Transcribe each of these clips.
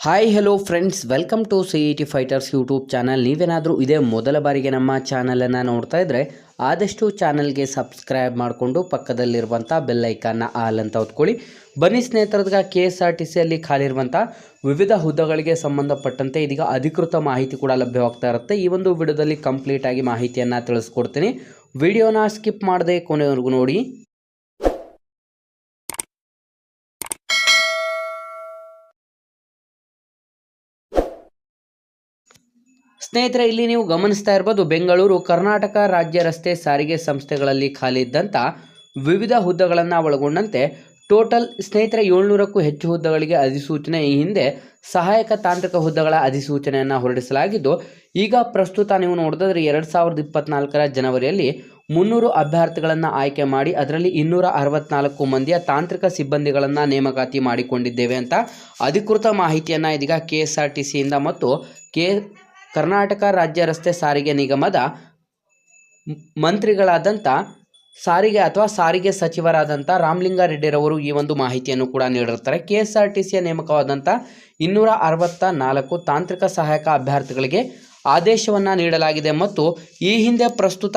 Hi hello friends welcome to C E T fighters YouTube channel ನೀವೇನಾದರೂ ಇದೇ ಮೊದಲ ಬಾರಿಗೆ ನಮ್ಮ ಚಾನಲನ್ನು ನೋಡ್ತಾ ಇದ್ದರೆ ಆದಷ್ಟು ಚಾನಲ್ಗೆ ಸಬ್ಸ್ಕ್ರೈಬ್ ಮಾಡಿಕೊಂಡು ಪಕ್ಕದಲ್ಲಿರುವಂಥ ಬೆಲ್ಲೈಕನ್ನ ಆಲ್ ಅಂತ ಹೊತ್ಕೊಳ್ಳಿ ಬನ್ನಿ ಸ್ನೇಹಿತರದ್ಗ ಕೆ ಎಸ್ ಆರ್ ಟಿ ಸಿಯಲ್ಲಿ ಖಾಲಿರುವಂಥ ವಿವಿಧ ಹುದ್ದೆಗಳಿಗೆ ಸಂಬಂಧಪಟ್ಟಂತೆ ಇದೀಗ ಅಧಿಕೃತ ಮಾಹಿತಿ ಕೂಡ ಲಭ್ಯವಾಗ್ತಾ ಇರುತ್ತೆ. ಈ ಒಂದು ವಿಡಿಯೋದಲ್ಲಿ ಕಂಪ್ಲೀಟಾಗಿ ಮಾಹಿತಿಯನ್ನು ತಿಳಿಸ್ಕೊಡ್ತೀನಿ. ವಿಡಿಯೋನ ಸ್ಕಿಪ್ ಮಾಡದೆ ಕೊನೆವರೆಗೂ ನೋಡಿ. ಸ್ನೇಹಿತರೆ, ಇಲ್ಲಿ ನೀವು ಗಮನಿಸ್ತಾ ಇರ್ಬೋದು, ಬೆಂಗಳೂರು ಕರ್ನಾಟಕ ರಾಜ್ಯ ರಸ್ತೆ ಸಾರಿಗೆ ಸಂಸ್ಥೆಗಳಲ್ಲಿ ಖಾಲಿ ಇದ್ದಂಥ ವಿವಿಧ ಹುದ್ದೆಗಳನ್ನು ಒಳಗೊಂಡಂತೆ ಟೋಟಲ್ ಸ್ನೇಹಿತರೆ ಏಳ್ನೂರಕ್ಕೂ ಹೆಚ್ಚು ಹುದ್ದೆಗಳಿಗೆ ಅಧಿಸೂಚನೆ ಈ ಹಿಂದೆ ಸಹಾಯಕ ತಾಂತ್ರಿಕ ಹುದ್ದೆಗಳ ಅಧಿಸೂಚನೆಯನ್ನು ಹೊರಡಿಸಲಾಗಿದ್ದು, ಈಗ ಪ್ರಸ್ತುತ ನೀವು ನೋಡಿದ್ರೆ ಎರಡು ಸಾವಿರದ ಇಪ್ಪತ್ನಾಲ್ಕರ ಜನವರಿಯಲ್ಲಿ ಮುನ್ನೂರು ಅಭ್ಯರ್ಥಿಗಳನ್ನು ಆಯ್ಕೆ ಮಾಡಿ, ಅದರಲ್ಲಿ ಇನ್ನೂರ ಅರವತ್ನಾಲ್ಕು ಮಂದಿಯ ತಾಂತ್ರಿಕ ಸಿಬ್ಬಂದಿಗಳನ್ನು ನೇಮಕಾತಿ ಮಾಡಿಕೊಂಡಿದ್ದೇವೆ ಅಂತ ಅಧಿಕೃತ ಮಾಹಿತಿಯನ್ನು ಇದೀಗ ಕೆ ಎಸ್ ಆರ್ ಟಿ ಸಿಯಿಂದ ಮತ್ತು ಕೆ ಕರ್ನಾಟಕ ರಾಜ್ಯ ರಸ್ತೆ ಸಾರಿಗೆ ನಿಗಮದ ಮಂತ್ರಿಗಳಾದಂಥ ಸಾರಿಗೆ ಅಥವಾ ಸಾರಿಗೆ ಸಚಿವರಾದಂಥ ರಾಮಲಿಂಗಾರೆಡ್ಡಿರವರು ಈ ಒಂದು ಮಾಹಿತಿಯನ್ನು ಕೂಡ ನೀಡಿರ್ತಾರೆ ಕೆ ಎಸ್ ಆರ್ ಟಿ ಸಿಯ ನೇಮಕವಾದಂಥ ಇನ್ನೂರ ಅರವತ್ತ ನಾಲ್ಕು ತಾಂತ್ರಿಕ ಸಹಾಯಕ ಅಭ್ಯರ್ಥಿಗಳಿಗೆ ಆದೇಶವನ್ನು ನೀಡಲಾಗಿದೆ ಮತ್ತು ಈ ಹಿಂದೆ ಪ್ರಸ್ತುತ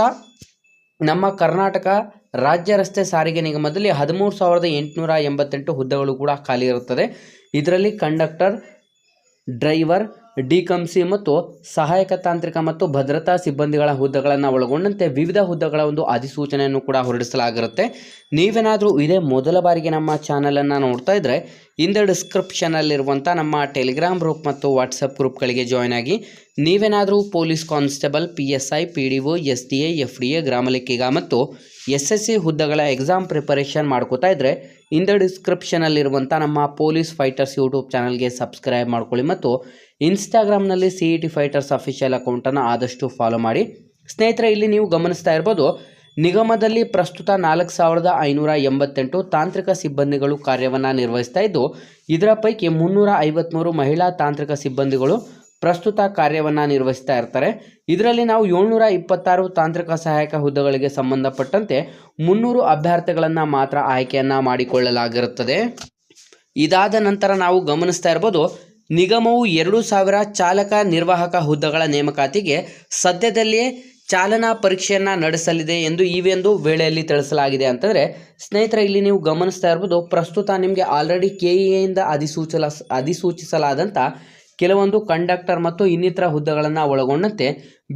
ನಮ್ಮ ಕರ್ನಾಟಕ ರಾಜ್ಯ ರಸ್ತೆ ಸಾರಿಗೆ ನಿಗಮದಲ್ಲಿ ಹದಿಮೂರು ಸಾವಿರದ ಎಂಟುನೂರ ಎಂಬತ್ತೆಂಟು ಹುದ್ದೆಗಳು ಕೂಡ ಖಾಲಿ ಇರುತ್ತದೆ. ಇದರಲ್ಲಿ ಕಂಡಕ್ಟರ್, ಡ್ರೈವರ್ ಡಿಕಂಸಿ ಮತ್ತು ಸಹಾಯಕ ತಾಂತ್ರಿಕ ಮತ್ತು ಭದ್ರತಾ ಸಿಬ್ಬಂದಿಗಳ ಹುದ್ದೆಗಳನ್ನು ಒಳಗೊಂಡಂತೆ ವಿವಿಧ ಹುದ್ದೆಗಳ ಒಂದು ಅಧಿಸೂಚನೆಯನ್ನು ಕೂಡ ಹೊರಡಿಸಲಾಗಿರುತ್ತೆ. ನೀವೇನಾದರೂ ಇದೇ ಮೊದಲ ಬಾರಿಗೆ ನಮ್ಮ ಚಾನಲನ್ನು ನೋಡ್ತಾ ಇದ್ದರೆ ಇಂದ ಡಿಸ್ಕ್ರಿಪ್ಷನಲ್ಲಿರುವಂಥ ನಮ್ಮ ಟೆಲಿಗ್ರಾಮ್ ಗ್ರೂಪ್ ಮತ್ತು ವಾಟ್ಸಪ್ ಗ್ರೂಪ್ಗಳಿಗೆ ಜಾಯ್ನ್ ಆಗಿ, ನೀವೇನಾದರೂ police constable, P S I, P D O, S D A, F D A, ಗ್ರಾಮ ಲೆಕ್ಕಿಗ ಮತ್ತು ಎಸ್ ಎಸ್ ಸಿ ಹುದ್ದೆಗಳ ಎಕ್ಸಾಮ್ ಪ್ರಿಪರೇಷನ್ ಮಾಡ್ಕೋತಾ ಇದ್ದರೆ ಇಂದ ಡಿಸ್ಕ್ರಿಪ್ಷನಲ್ಲಿರುವಂಥ ನಮ್ಮ ಪೊಲೀಸ್ ಫೈಟರ್ಸ್ ಯೂಟ್ಯೂಬ್ ಚಾನಲ್ಗೆ ಸಬ್ಸ್ಕ್ರೈಬ್ ಮಾಡ್ಕೊಳ್ಳಿ ಮತ್ತು ಇನ್ಸ್ಟಾಗ್ರಾಮ್ನಲ್ಲಿ C E T fighters official ಅಕೌಂಟನ್ನು ಆದಷ್ಟು ಫಾಲೋ ಮಾಡಿ. ಸ್ನೇಹಿತರೆ, ಇಲ್ಲಿ ನೀವು ಗಮನಿಸ್ತಾ ಇರ್ಬೋದು, ನಿಗಮದಲ್ಲಿ ಪ್ರಸ್ತುತ ನಾಲ್ಕು ಸಾವಿರದ ಐನೂರ ಎಂಬತ್ತೆಂಟು ತಾಂತ್ರಿಕ ಸಿಬ್ಬಂದಿಗಳು ಕಾರ್ಯವನ್ನು ನಿರ್ವಹಿಸ್ತಾ ಇದ್ದು, ಇದರ ಪೈಕಿ ಮುನ್ನೂರ ಐವತ್ತ್ಮೂರು ಮಹಿಳಾ ತಾಂತ್ರಿಕ ಸಿಬ್ಬಂದಿಗಳು ಪ್ರಸ್ತುತ ಕಾರ್ಯವನ್ನು ನಿರ್ವಹಿಸ್ತಾ ಇರ್ತಾರೆ. ಇದರಲ್ಲಿ ನಾವು ಏಳ್ನೂರ ಇಪ್ಪತ್ತಾರು ತಾಂತ್ರಿಕ ಸಹಾಯಕ ಹುದ್ದೆಗಳಿಗೆ ಸಂಬಂಧಪಟ್ಟಂತೆ ಮುನ್ನೂರು ಅಭ್ಯರ್ಥಿಗಳನ್ನು ಮಾತ್ರ ಆಯ್ಕೆಯನ್ನು ಮಾಡಿಕೊಳ್ಳಲಾಗಿರುತ್ತದೆ. ಇದಾದ ನಂತರ ನಾವು ಗಮನಿಸ್ತಾ ಇರ್ಬೋದು ನಿಗಮವು ಎರಡು ಸಾವಿರ ಚಾಲಕ ನಿರ್ವಾಹಕ ಹುದ್ದೆಗಳ ನೇಮಕಾತಿಗೆ ಸದ್ಯದಲ್ಲಿಯೇ ಚಾಲನಾ ಪರೀಕ್ಷೆಯನ್ನು ನಡೆಸಲಿದೆ ಎಂದು ಈ ಒಂದು ವೇಳೆಯಲ್ಲಿ ತಿಳಿಸಲಾಗಿದೆ ಅಂತಂದರೆ, ಸ್ನೇಹಿತರೆ, ಇಲ್ಲಿ ನೀವು ಗಮನಿಸ್ತಾ ಇರ್ಬೋದು, ಪ್ರಸ್ತುತ ನಿಮಗೆ ಆಲ್ರೆಡಿ ಕೆ ಎಯಿಂದ ಅಧಿಸೂಚಲ ಅಧಿಸೂಚಿಸಲಾದಂಥ ಕೆಲವೊಂದು ಕಂಡಕ್ಟರ್ ಮತ್ತು ಇನ್ನಿತರ ಹುದ್ದೆಗಳನ್ನು ಒಳಗೊಂಡಂತೆ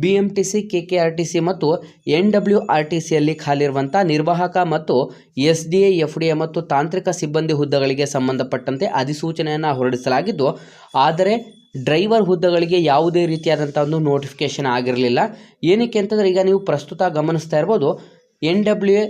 B M T C K K R T C ಮತ್ತು ಎನ್ ಡಬ್ಲ್ಯೂ ಆರ್ ಟಿ ಸಿಯಲ್ಲಿ ಖಾಲಿರುವಂಥ ನಿರ್ವಾಹಕ ಮತ್ತು S D A F D A ಮತ್ತು ತಾಂತ್ರಿಕ ಸಿಬ್ಬಂದಿ ಹುದ್ದೆಗಳಿಗೆ ಸಂಬಂಧಪಟ್ಟಂತೆ ಅಧಿಸೂಚನೆಯನ್ನು ಹೊರಡಿಸಲಾಗಿದ್ದು, ಆದರೆ ಡ್ರೈವರ್ ಹುದ್ದೆಗಳಿಗೆ ಯಾವುದೇ ರೀತಿಯಾದಂಥ ಒಂದು ನೋಟಿಫಿಕೇಶನ್ ಆಗಿರಲಿಲ್ಲ. ಏನಕ್ಕೆ ಅಂತಂದರೆ ಈಗ ನೀವು ಪ್ರಸ್ತುತ ಗಮನಿಸ್ತಾ ಇರ್ಬೋದು N W K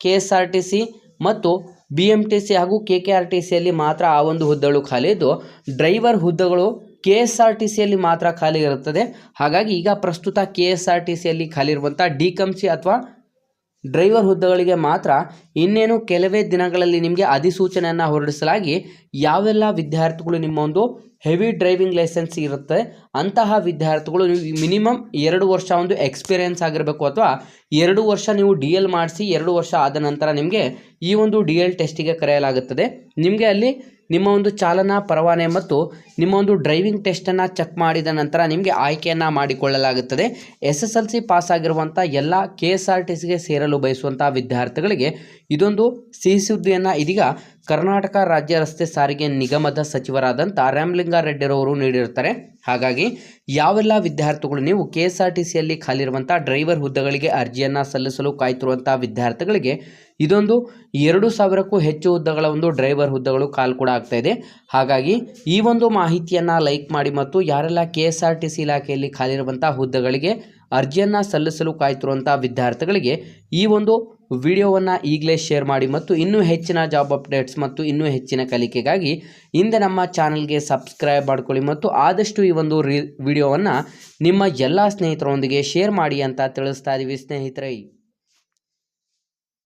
S R T C C ಮತ್ತು ಬಿ ಎಂ ಟಿ ಸಿ ಹಾಗೂ ಕೆ ಕೆ ಆರ್ ಟಿ ಸಿಯಲ್ಲಿ ಮಾತ್ರ ಆ ಒಂದು ಹುದ್ದೆಗಳು ಖಾಲಿ ಇದ್ದು, ಡ್ರೈವರ್ ಹುದ್ದೆಗಳು ಕೆ ಎಸ್ ಆರ್ ಟಿ ಸಿಯಲ್ಲಿ ಮಾತ್ರ ಖಾಲಿ ಇರುತ್ತದೆ. ಹಾಗಾಗಿ ಈಗ ಪ್ರಸ್ತುತ ಕೆ ಎಸ್ ಆರ್ ಟಿ ಸಿಯಲ್ಲಿ ಖಾಲಿ ಇರುವಂಥ ಡಿ ಕಮ್ಸಿ ಅಥವಾ ಡ್ರೈವರ್ ಹುದ್ದೆಗಳಿಗೆ ಮಾತ್ರ ಇನ್ನೇನು ಕೆಲವೇ ದಿನಗಳಲ್ಲಿ ನಿಮಗೆ ಅಧಿಸೂಚನೆಯನ್ನು ಹೊರಡಿಸಲಾಗಿ ಯಾವೆಲ್ಲ ವಿದ್ಯಾರ್ಥಿಗಳು ನಿಮ್ಮ ಒಂದು ಹೆವಿ ಡ್ರೈವಿಂಗ್ ಲೈಸೆನ್ಸ್ ಇರುತ್ತೆ, ಅಂತಹ ವಿದ್ಯಾರ್ಥಿಗಳು ನೀವು ಮಿನಿಮಮ್ ಎರಡು ವರ್ಷ ಒಂದು ಎಕ್ಸ್ಪೀರಿಯೆನ್ಸ್ ಆಗಿರಬೇಕು ಅಥವಾ ಎರಡು ವರ್ಷ ನೀವು ಡಿ ಎಲ್ ಮಾಡಿಸಿ ಎರಡು ವರ್ಷ ಆದ ನಂತರ ನಿಮಗೆ ಈ ಒಂದು ಡಿ ಎಲ್ ಟೆಸ್ಟಿಗೆ ಕರೆಯಲಾಗುತ್ತದೆ. ನಿಮಗೆ ಅಲ್ಲಿ ನಿಮ್ಮ ಒಂದು ಚಾಲನಾ ಪರವಾನೆ ಮತ್ತು ನಿಮ್ಮ ಒಂದು ಡ್ರೈವಿಂಗ್ ಟೆಸ್ಟನ್ನು ಚೆಕ್ ಮಾಡಿದ ನಂತರ ನಿಮಗೆ ಆಯ್ಕೆಯನ್ನು ಮಾಡಿಕೊಳ್ಳಲಾಗುತ್ತದೆ. S S L C pass ಆಗಿರುವಂಥ ಎಲ್ಲ ಕೆ ಎಸ್ ಆರ್ ಟಿ ಸಿಗೆ ಸೇರಲು ಬಯಸುವಂಥ ವಿದ್ಯಾರ್ಥಿಗಳಿಗೆ ಇದೊಂದು ಸಿಹಿ ಸುದ್ದಿಯನ್ನು ಇದೀಗ ಕರ್ನಾಟಕ ರಾಜ್ಯ ರಸ್ತೆ ಸಾರಿಗೆ ನಿಗಮದ ಸಚಿವರಾದಂಥ ರಾಮಲಿಂಗಾರೆಡ್ಡಿರವರು ನೀಡಿರ್ತಾರೆ ಹಾಗಾಗಿ ಯಾವೆಲ್ಲ ವಿದ್ಯಾರ್ಥಿಗಳು ನೀವು ಕೆ ಎಸ್ ಆರ್ ಟಿ ಸಿಯಲ್ಲಿ ಖಾಲಿರುವಂಥ ಡ್ರೈವರ್ ಹುದ್ದೆಗಳಿಗೆ ಅರ್ಜಿಯನ್ನು ಸಲ್ಲಿಸಲು ಕಾಯ್ತಿರುವಂಥ ವಿದ್ಯಾರ್ಥಿಗಳಿಗೆ ಇದೊಂದು ಎರಡು ಸಾವಿರಕ್ಕೂ ಹೆಚ್ಚು ಹುದ್ದೆಗಳ ಒಂದು ಡ್ರೈವರ್ ಹುದ್ದೆಗಳು ಕಾಲ್ ಕೂಡ ಆಗ್ತಾ ಇದೆ. ಹಾಗಾಗಿ ಈ ಒಂದು ಮಾಹಿತಿಯನ್ನು ಲೈಕ್ ಮಾಡಿ ಮತ್ತು ಯಾರೆಲ್ಲ K S R T C ಇಲಾಖೆಯಲ್ಲಿ ಖಾಲಿರುವಂಥ ಹುದ್ದೆಗಳಿಗೆ ಅರ್ಜಿಯನ್ನು ಸಲ್ಲಿಸಲು ಕಾಯ್ತಿರುವಂಥ ವಿದ್ಯಾರ್ಥಿಗಳಿಗೆ ಈ ಒಂದು ವಿಡಿಯೋವನ್ನು ಈಗಲೇ ಶೇರ್ ಮಾಡಿ ಮತ್ತು ಇನ್ನೂ ಹೆಚ್ಚಿನ ಜಾಬ್ ಅಪ್ಡೇಟ್ಸ್ ಮತ್ತು ಇನ್ನೂ ಹೆಚ್ಚಿನ ಕಲಿಕೆಗಾಗಿ ಹಿಂದೆ ನಮ್ಮ ಚಾನಲ್ಗೆ ಸಬ್ಸ್ಕ್ರೈಬ್ ಮಾಡ್ಕೊಳ್ಳಿ ಮತ್ತು ಆದಷ್ಟು ಈ ಒಂದು ರೀ ವಿಡಿಯೋವನ್ನು ನಿಮ್ಮ ಎಲ್ಲ ಸ್ನೇಹಿತರೊಂದಿಗೆ ಶೇರ್ ಮಾಡಿ ಅಂತ ತಿಳಿಸ್ತಾ ಇದ್ದೀವಿ ಸ್ನೇಹಿತರೆ.